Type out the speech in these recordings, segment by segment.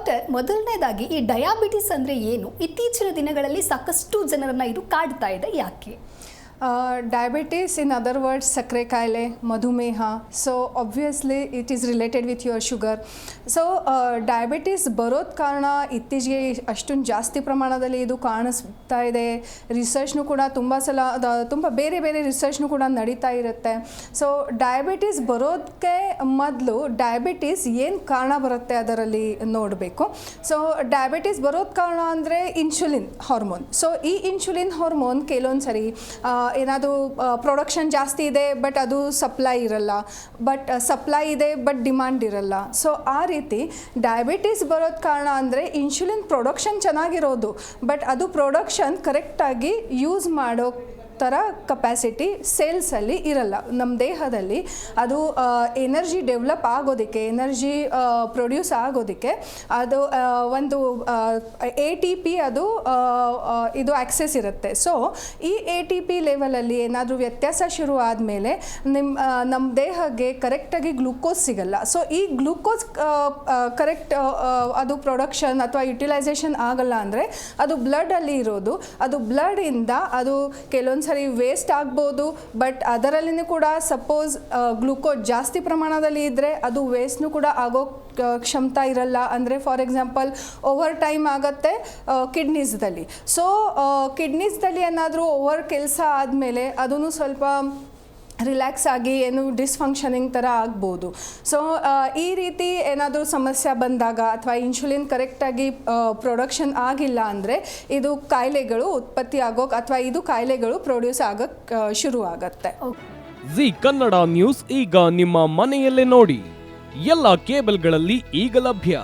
Doctor ಮೊದಲನೇದಾಗಿ ಈ diabetes ಅಂದರೆ ಏನು? ಇತ್ತೀಚಿನ ದಿನಗಳಲ್ಲಿ ಸಾಕಷ್ಟು ಜನರನ್ನು ಇದು ಕಾಡ್ತಾ ಇದೆ. ಯಾಕೆ? ಡಯಾಬಿಟಿಸ್ ಇನ್ ಅದರ್ ವರ್ಡ್ಸ್ ಸಕ್ಕರೆ ಕಾಯಿಲೆ ಮಧುಮೇಹ so obviously it is related with your sugar so diabetes ಬರೋದ್ ಕಾರಣ ಇತ್ತೀಚೆಗೆ ಅಷ್ಟೊಂದು ಜಾಸ್ತಿ ಪ್ರಮಾಣದಲ್ಲಿ ಇದು ಕಾಣಿಸ್ತಾ ಇದೆ. ರಿಸರ್ಚ್ನು ಕೂಡ ತುಂಬ ಸಲ ತುಂಬ ಬೇರೆ ಬೇರೆ ರಿಸರ್ಚ್ನು ಕೂಡ ನಡೀತಾ ಇರುತ್ತೆ. ಸೊ ಡಯಾಬಿಟೀಸ್ ಬರೋದಕ್ಕೆ ಮೊದಲು ಡಯಾಬಿಟಿಸ್ ಏನು ಕಾರಣ ಬರುತ್ತೆ ಅದರಲ್ಲಿ ನೋಡಬೇಕು. ಸೊ ಡಯಾಬಿಟಿಸ್ ಬರೋದ್ ಕಾರಣ ಅಂದರೆ ಇನ್ಸುಲಿನ್ ಹಾರ್ಮೋನ್ ಸೊ ಈ ಇನ್ಸುಲಿನ್ ಹಾರ್ಮೋನ್ ಕೆಲವೊಂದು ಸರಿ ಏನಾದರೂ ಪ್ರೊಡಕ್ಷನ್ ಜಾಸ್ತಿ ಇದೆ ಬಟ್ ಅದು ಸಪ್ಲೈ ಇರಲ್ಲ. ಬಟ್ ಸಪ್ಲೈ ಇದೆ ಬಟ್ ಡಿಮಾಂಡ್ ಇರಲ್ಲ. ಸೊ ಆ ರೀತಿ ಡಯಾಬಿಟೀಸ್ ಬರೋದು ಕಾರಣ ಅಂದರೆ ಇನ್ಸುಲಿನ್ ಪ್ರೊಡಕ್ಷನ್ ಚೆನ್ನಾಗಿರೋದು. ಬಟ್ ಅದು ಪ್ರೊಡಕ್ಷನ್ ಕರೆಕ್ಟಾಗಿ ಯೂಸ್ ಮಾಡೋ ಥರ ಕಪ್ಯಾಸಿಟಿ ಸೇಲ್ಸಲ್ಲಿ ಇರಲ್ಲ. ನಮ್ಮ ದೇಹದಲ್ಲಿ ಅದು ಎನರ್ಜಿ ಡೆವಲಪ್ ಆಗೋದಕ್ಕೆ ಎನರ್ಜಿ ಪ್ರೊಡ್ಯೂಸ್ ಆಗೋದಕ್ಕೆ ಅದು ಒಂದು ಎ ಟಿ ಪಿ ಅದು ಇದು ಆಕ್ಸೆಸ್ ಇರುತ್ತೆ. ಸೊ ಈ ಎ ಟಿ ಪಿ ಲೆವೆಲಲ್ಲಿ ಏನಾದರೂ ವ್ಯತ್ಯಾಸ ಶುರು ಆದಮೇಲೆ ನಿಮ್ಮ ನಮ್ಮ ದೇಹಕ್ಕೆ ಕರೆಕ್ಟಾಗಿ ಗ್ಲುಕೋಸ್ ಸಿಗಲ್ಲ. ಸೊ ಈ ಗ್ಲುಕೋಸ್ ಕರೆಕ್ಟ್ ಅದು ಪ್ರೊಡಕ್ಷನ್ ಅಥವಾ ಯುಟಿಲೈಸೇಷನ್ ಆಗಲ್ಲ ಅಂದರೆ ಅದು ಬ್ಲಡಲ್ಲಿ ಇರೋದು. ಅದು ಬ್ಲಡಿಂದ ಅದು ಕೆಲವೊಂದು ಸರಿ ವೇಸ್ಟ್ ಆಗ್ಬೋದು ಬಟ್ ಅದರಲ್ಲಿನೂ ಕೂಡ ಸಪೋಸ್ ಗ್ಲೂಕೋಸ್ ಜಾಸ್ತಿ ಪ್ರಮಾಣದಲ್ಲಿ ಇದ್ದರೆ ಅದು ವೇಸ್ಟ್ನು ಕೂಡ ಆಗೋ ಕ್ಷಮತಾ ಇರಲ್ಲ. ಅಂದರೆ ಫಾರ್ ಎಕ್ಸಾಂಪಲ್ ಓವರ್ ಟೈಮ್ ಆಗುತ್ತೆ ಕಿಡ್ನೀಸ್ದಲ್ಲಿ ಸೊ ಕಿಡ್ನೀಸ್ದಲ್ಲಿ ಏನಾದರೂ ಓವರ್ ಕೆಲಸ ಆದಮೇಲೆ ಅದನ್ನು ಸ್ವಲ್ಪ ರಿಲ್ಯಾಕ್ಸ್ ಆಗಿ ಏನು ಡಿಸ್ಫಂಕ್ಷನಿಂಗ್ ಥರ ಆಗ್ಬೋದು. ಸೊ ಈ ರೀತಿ ಏನಾದರೂ ಸಮಸ್ಯೆ ಬಂದಾಗ ಅಥವಾ ಇನ್ಸುಲಿನ್ ಕರೆಕ್ಟಾಗಿ ಪ್ರೊಡಕ್ಷನ್ ಆಗಿಲ್ಲ ಅಂದರೆ ಇದು ಕಾಯಿಲೆಗಳು ಉತ್ಪತ್ತಿ ಆಗೋಕೆ ಅಥವಾ ಇದು ಕಾಯಿಲೆಗಳು ಪ್ರೊಡ್ಯೂಸ್ ಆಗೋಕ್ಕೆ ಶುರು ಆಗುತ್ತೆ ಜಿ ಕನ್ನಡ ನ್ಯೂಸ್ ಈಗ ನಿಮ್ಮ ಮನೆಯಲ್ಲೇ ನೋಡಿ. ಎಲ್ಲ ಕೇಬಲ್ಗಳಲ್ಲಿ ಈಗ ಲಭ್ಯ.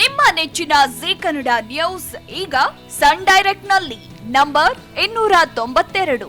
ನಿಮ್ಮ ನೆಚ್ಚಿನ ಜಿ ಕನ್ನಡ ನ್ಯೂಸ್ ಈಗ ಸನ್ ಡೈರೆಕ್ಟ್ನಲ್ಲಿ ನಂಬರ್ ಇನ್ನೂರ ತೊಂಬತ್ತೆರಡು.